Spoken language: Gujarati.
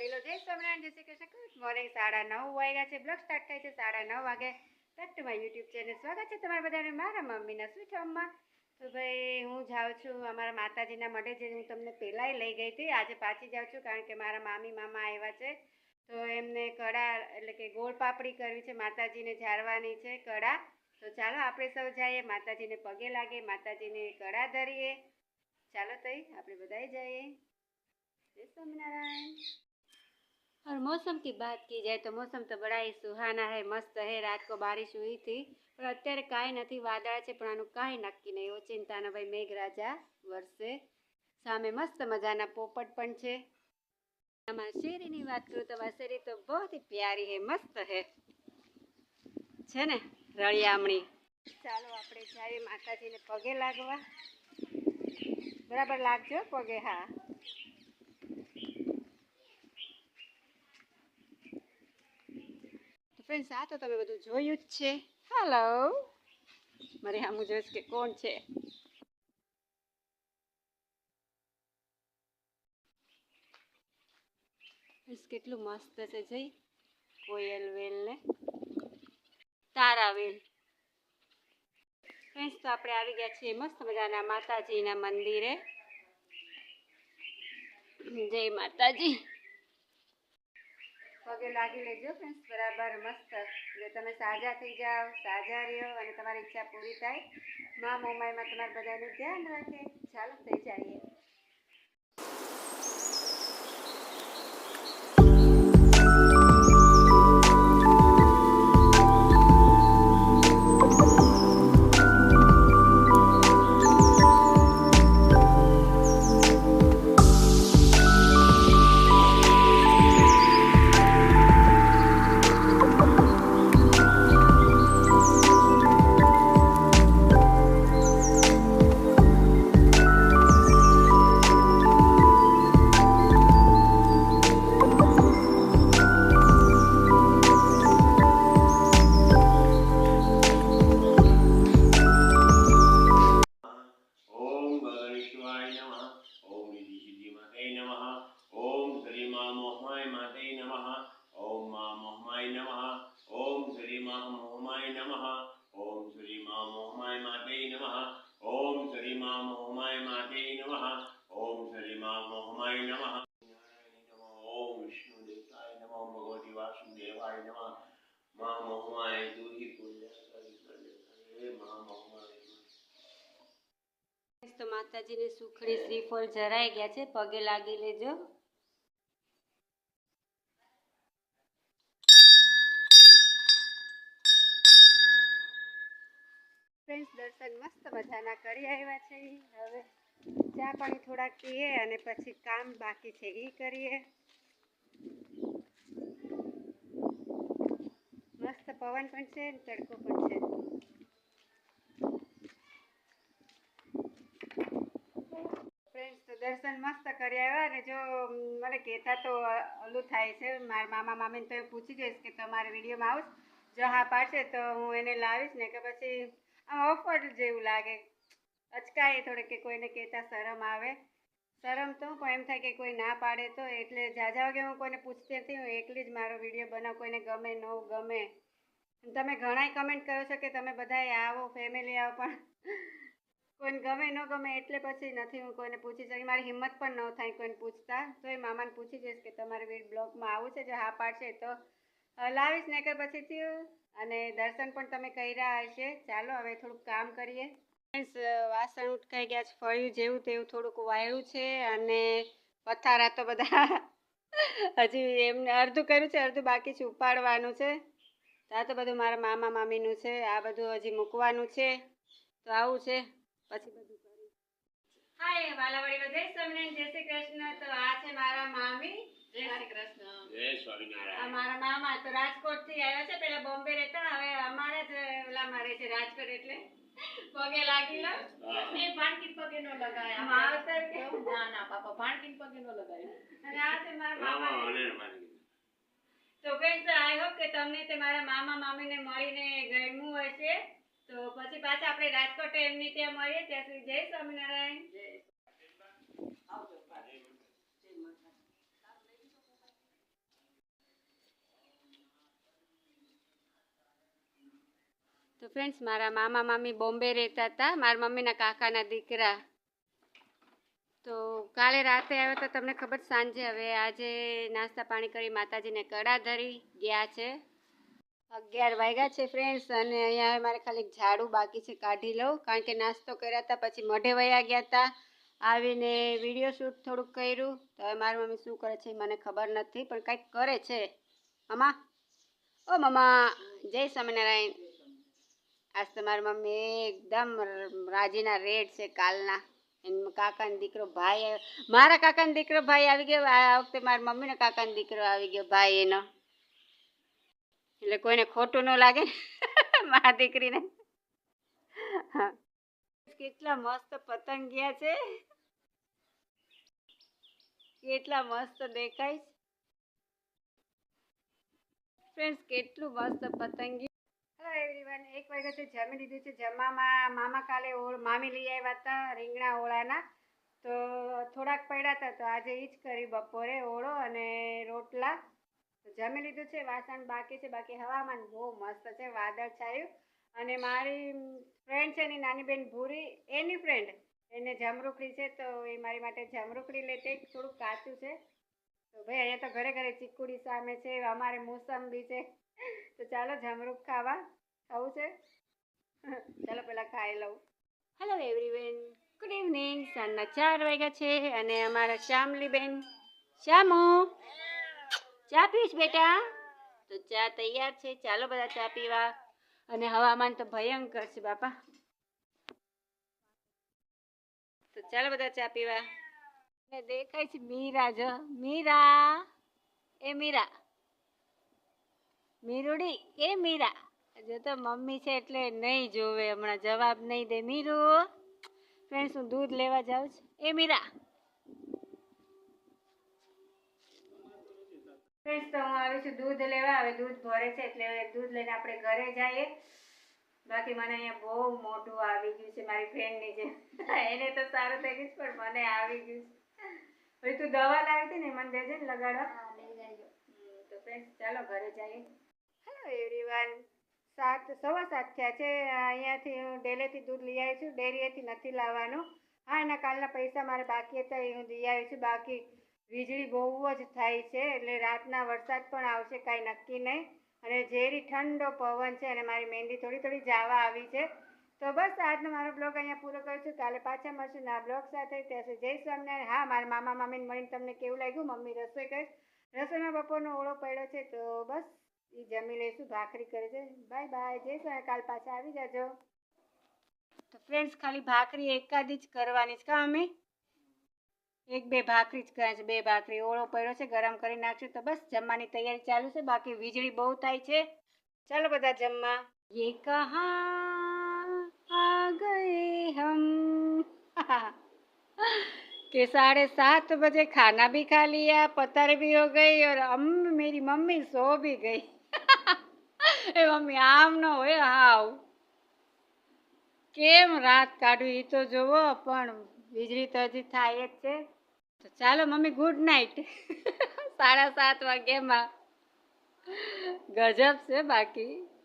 વડીલો જય સ્વામિનારાયણ, જય શ્રી કૃષ્ણ. મોર્નિંગ. સાડા નવ વાગ્યા છે. બ્લોગ સ્ટાર્ટ થાય છે સાડા નવ વાગે. તટ મારી યુટ્યુબ ચેનલ સ્વાગત છે તમારા બધાને. મારા મમ્મીના સ્વીટ હોમમાં તો ભાઈ, હું જાઉં છું. અમારા માતાજીના મઢે જે હું તમને પહેલાંય લઈ ગઈ હતી. આજે પાછી જાઉં છું કારણ કે મારા મામી, મામા આવ્યા છે. તો એમને કડા એટલે કે ગોળ પાપડી કરવી છે. માતાજીને ઝારવાની છે કડા. તો ચાલો આપણે સૌ જઈએ. માતાજીને પગે લાગે. માતાજીને કડા ધરીએ. ચાલો તઈ, આપણે બધાએ જઈએ. જય સ્વામિનારાયણ. और मौसम की बात की जाए तो मौसम तो बड़ा ही सुहाना है मस्त है रात को बारिश हुई थी પણ અત્યારે કાંઈ નથી વાદળા છે પણ આનું કાંઈ નક્કી નહીં એવો ચિંતાના ભાઈ મેઘરાજા વરસે સામે મસ્ત મજાના પોપટ પણ છે આમાં શેરીની વાત કરું તો અમારી શેરી તો બહુ ही પ્યારી હે મસ્ત હે છે ને રળિયામણી ચાલો આપણે જઈએ માતાજીને પગે લાગવા બરાબર લાગજો પગે હા ફ્રેન્ડ્સ આ તો તમે બધું જોયું જ છે. હલો મારે આમ જોઈશ કે કોણ છે? કેટલું મસ્ત છે જઈ. કોયલ વેલ ને તારા વેલ. ફ્રેન્ડ્સ તો આપણે આવી ગયા છીએ મસ્ત મજાના માતાજીના મંદિરે. જય માતાજી. પગે લાગી લેજો ફ્રેન્ડ્સ બરાબર, મસ્ત. એટલે તમે સાજા થઈ જાઓ, સાજા રહ્યો અને તમારી ઈચ્છા પૂરી થાય. મા મોમાઈમાં તમારા બધાનું ધ્યાન રાખે. ચાલો થઈ જઈએ. મા મોહમાય માતે નમઃ. ઓમ મા મોહમાય નમઃ. ઓમ શ્રી મા મોહમાય નમઃ. ઓમ શ્રી મા મોહમાય માતે નમઃ. ઓમ શ્રી મા મોહમાય માતે નમઃ. ઓમ શ્રી મા મોહમાય નમઃ. ઓમ વિષ્ણુ દેવતાય નમઃ. ભગવતી વાસુદેવાય નમઃ. મા મોહમાય દુહી મોહમાય તો માતાજીને સુખડી શ્રીફળ જરાઈ ગયા છે. પગે લાગી લેજો. ફ્રેન્ડ્સ દર્શન મસ્ત મજાના કરી આવ્યા છે. હવે ચા પાણી થોડાક પીએ અને પછી કામ બાકી છે એ કરીએ. મસ્ત પવન પણ છે તડકો પણ છે. ફ્રેન્ડ્સ તો દર્શન મસ્ત કરી આવ્યા અને જો મને કહેતા તો ઓલું થાય છે. મારા મામા મામીને તો પૂછી જઈશ કે તમારે વિડીયોમાં આવું જો હા પાડશે તો હું એને લાવીશ ને કે પછી ઓફર જેવું લાગે. અચકાય થોડે કે કોઈને કહેતા શરમ આવે. શરમ તો પણ એમ થાય કે કોઈ ના પાડે તો એટલે જાજા વાગે હું કોઈને પૂછતી નથી, હું એકલી જ મારો વીડિયો બનાવ, કોઈને ગમે, ન ગમે. તમે ઘણાય કમેન્ટ કરો છો કે તમે બધાય આવો ફેમિલી આવો, પણ કોઈને ગમે, ન ગમે એટલે પછી નથી હું કોઈને પૂછી શકી મારી હિંમત પણ ન થાય કોઈને પૂછતા. તો એ મામાને પૂછી જઈશ કે તમારે બ્લોગમાં આવું છે, જો હા પાડશે તો. લાવીશ નકર પછી થયું અને દર્શન પણ તમે કર્યા હશે. ચાલો, હવે થોડુંક કામ કરીએ. ફ્રેન્ડ્સ વાસણ ઉટકાઈ ગયા છે, ફળ્યું જેવું તેવું થોડુંક વાળ્યું છે અને પથારા તો બધા હજી એમને અડધું કર્યું છે અડધું બાકી છે, ઉપાડવાનું છે. ત્યાં તો બધું મારા મામા મામીનું છે, આ બધું હજી મૂકવાનું છે. તો આવું છે, પછી બધું હાય વાલાવાડી જય સ્વામિનારાયણ જય શ્રી કૃષ્ણ. તો આ છે મારા મામી. જય શ્રી કૃષ્ણ. જય સ્વામિનારાયણ. મારા મામા તો રાજકોટથી આવ્યા છે પેલા બોમ્બે રહેતા હવે અમારે જ ઓલામાં રહે છે રાજકોટ એટલે. પગે લાગી લો. હા. ભાણકી પગે નો લગાયા. માવતર કે. ના ના બાપા ભાણકી પગે નો લગાયા. અને આ છે મારા મામા મામા અને મારી તો ફ્રેન્ડ્સ આઈ હોપ કે તમને તે મારા મામા મામીને મળીને ગમ્યું હશે. તો પછી પાછા આપણે રાજકોટ એમની ત્યાં મળીએ. ત્યાં સુધી જય સ્વામિનારાયણ. ફ્રેન્ડ્સ મારા મામા, મામી બોમ્બે રહેતા હતા. મારા મમ્મીના કાકાના દીકરા. તો કાલે રાતે આવ્યા તો તમને ખબર સાંજે હવે આજે નાસ્તા પાણી કરી માતાજીને કડા ધરી ગયા છે. અગિયાર વાગ્યા છે ફ્રેન્ડ્સ અને અહીંયા હવે મારે ખાલી ઝાડુ બાકી છે, કાઢી લઉં. કારણ કે નાસ્તો કર્યા હતા, પછી મઢે વયા ગયા હતા. આવીને વીડિયો શૂટ થોડુંક કર્યું. તો હવે મારી મમ્મી શું કરે છે મને ખબર નથી, પણ કંઈક કરે છે. મમ્મા ઓ મમા, જય સ્વામિનારાયણ. આજ તમારી મમ્મી એકદમ રાજીના રેડ છે કાલના. એનો કાકાનો દીકરો ભાઈ મારા કાકાનો દીકરો ભાઈ આવી ગયો. આ વખતે મારા મમ્મીનો કાકાનો દીકરો આવી ગયો ભાઈ એનો. એટલે કોઈને ખોટું ન લાગે મારા દીકરીને. કેટલા મસ્ત પતંગિયા છે. કેટલા મસ્ત દેખાય ફ્રેન્ડ્સ કેટલું મસ્ત પતંગી હેલો એવરીવન એક વાગ્યા જમી લીધું છે. જમવામાં મામા કાલે ઓળ, મામી લઈ આવ્યા હતા રીંગણા ઓળાના. તો થોડાક પડ્યા હતા. તો આજે એ જ કરી બપોરે ઓળો અને રોટલા. જમી લીધું છે. વાસણ બાકી છે. બાકી હવામાન બહુ મસ્ત છે. વાદળ છાયું. અને મારી ફ્રેન્ડ છે એની નાની બેન ભૂરી, એની ફ્રેન્ડ એને જમરૂખડી છે. તો એ મારી માટે જમરૂખડી લેતે થોડુંક કાચું છે. તો ભાઈ, અહીંયા તો ઘરે ઘરે ચીકુડી સામે છે. અમારે મોસંબી છે. તો ચાલો જમરૂખ ખાવા. ખાવું છે? ચાલો પહેલાં ખાઈ લઉં. હેલો એવરીવેન ગુડ ઇવનિંગ સાંજના ચાર વાગ્યા છે અને અમારા શ્યામલીબેન. શ્યામુ, ચા પીશ બેટા? તો ચા તૈયાર છે. ચાલો બધા ચા પીવા. અને હવામાન તો ભયંકર છે બાપા. તો ચાલો બધા ચા પીવા. દેખાય છે મીરા જો. મીરા. એ મીરા. મીરુડી એ મીરા. જો તો મમ્મી છે એટલે નહીં જોવે હમણાં જવાબ નહીં દે. મીરુ ફ્રેન્ડ્સ હું દૂધ લેવા જાઉં છું. એ મીરા. ફ્રેન્ડ્સ તો હું આવી છું દૂધ લેવા. હવે દૂધ ભરે છે એટલે દૂધ લઈને આપણે ઘરે જઈએ. બાકી મને અહીંયા બહુ મોટું આવી ગયું છે મારી ફ્રેન્ડની જે એને તો સારું થઈ ગયું પણ મને આવી ગયું છે. તું દવા લાવી હતી ને મને દેજે ને લગાડવા. તો ફ્રેન્ડ્સ ચાલો ઘરે જઈએ. હેલો એવરીવન સાત, સવા સાત થયા છે. અહીંયાથી હું ડેલેથી દૂધ લઈ આવી છું. ડેરીએથી નથી લાવવાનું. હા, એના કાલના પૈસા મારે બાકી હતા એ હું લઈ આવી છું. બાકી વીજળી બહુ જ થાય છે એટલે રાતના વરસાદ પણ આવશે કાંઈ નક્કી નહીં. અને ઝેરી ઠંડો પવન છે અને મારી મહેંદી થોડી થોડી જાવા આવી છે. તો બસ આજનો મારો બ્લોગ અહીંયા પૂરો કરું છું. કાલે પાછા મળશું ના બ્લોગ સાથે. ત્યાં સુધી જય સ્વામિનારાયણ. હા, મારા મામા મામીને મળીને તમને કેવું લાગ્યું? મમ્મી રસોઈ કરીશ રસોઈમાં બપોરનો ઓળો પડ્યો છે તો બસ. એ જમી લઈશું ભાખરી કરે છે બાય બાય જય સ્વામી કાલ પાછા આવી જાજો તો ફ્રેન્ડ્સ ખાલી ભાખરી એકાદી જ કરવાની છે કા મમ્મી એક બે ભાખરી જ કરે છે બે ભાખરી ઓળો પડ્યો છે ગરમ કરી નાખશું તો બસ જમવાની તૈયારી ચાલુ છે બાકી વીજળી બહુ થાય છે ચાલો બધા જમવા ये कहाँ आ गए हम कि साढ़े सात बजे खाना भी खा लिया पतर भी हो गई और अम मेरी मम्मी सो भी गई એ મમ્મી ન હોય, હાવ. કેમ રાત કાઢવી એ તો જોવો, પણ વીજળી તો હજી થાય જ છે. તો ચાલો મમ્મી ગુડ નાઇટ સાડા સાત વાગ્યામાં. ગજબ છે બાકી.